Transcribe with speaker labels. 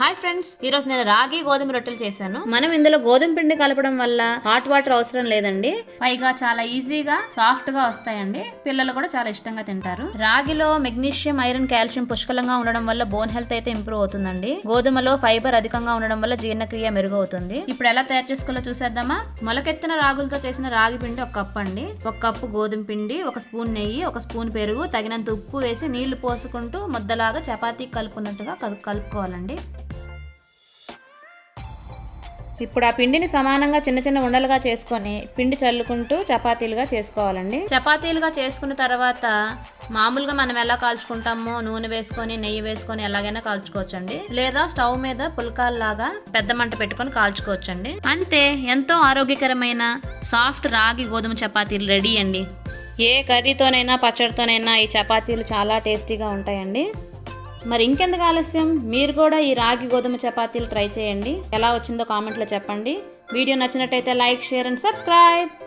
Speaker 1: Hi friends ఈ రోజు నేను రాగి గోధుమ రొట్టెలు చేశాను.
Speaker 2: మనం ఇందులో గోధుమ పిండి కలపడం వల్ల హాట్ వాటర్ అవసరం లేదండి.
Speaker 1: పైగా చాలా ఈజీగా సాఫ్ట్గా వస్తాయండి. పిల్లలు కూడా చాలా ఇష్టంగా తింటారు. రాగిలో మెగ్నీషియం ఐరన్ కాల్షియం పుష్కలంగా ఉండడం వల్ల బోన్ హెల్త్ అయితే ఇంప్రూవ్ అవుతుందండి. గోధుమలో ఫైబర్ అధికంగా ఉండడం వల్ల జీర్ణక్రియ మెరుగవుతుంది. ఇప్పుడు ఎలా తయారు చేసుకోవాలో చూసేద్దామా? మొలకెత్తిన రాగులతో చేసిన రాగి పిండి ఒక కప్ అండి. ఒక కప్పు గోధుమ పిండి ఒక స్పూన్ నెయ్యి ఒక స్పూన్ పెరుగు తగినంత ఉప్పు వేసి నీళ్ళు పోసుకుంటూ ముద్దలాగా చపాతీ కలుపుకున్నట్టుగా కలు- కలుపుకోవాలండి.
Speaker 2: ఇప్పుడు ఆ పిండిని సమానంగా చిన్న చిన్న ఉండలుగా చేసుకొని పిండి చల్లుకుంటూ చపాతీలుగా చేసుకోవాలండి.
Speaker 1: చపాతీలుగా చేసుకున్న తర్వాత మామూలుగా మనం ఎలా కాల్చుకుంటామో నూనె వేసుకొని నెయ్యి వేసుకొని ఎలాగైనా కాల్చుకోవచ్చండి. లేదా స్టవ్ మీద పుల్కాల్లాగా పెద్ద మంట పెట్టుకొని కాల్చుకోవచ్చండి. అంతే ఎంతో ఆరోగ్యకరమైన సాఫ్ట్ రాగి గోధుమ చపాతీలు రెడీ అండి.
Speaker 2: ఏ కర్రీతోనైనా పచ్చడితోనైనా ఈ చపాతీలు చాలా టేస్టీగా ఉంటాయండి. మరి ఇంకెందుకు ఆలస్యం? మీరు కూడా ఈ రాగి గోధుమ చపాతీలు ట్రై చేయండి. ఎలా వచ్చిందో కామెంట్లో చెప్పండి. వీడియో నచ్చినట్టయితే లైక్ షేర్ అండ్ సబ్స్క్రైబ్.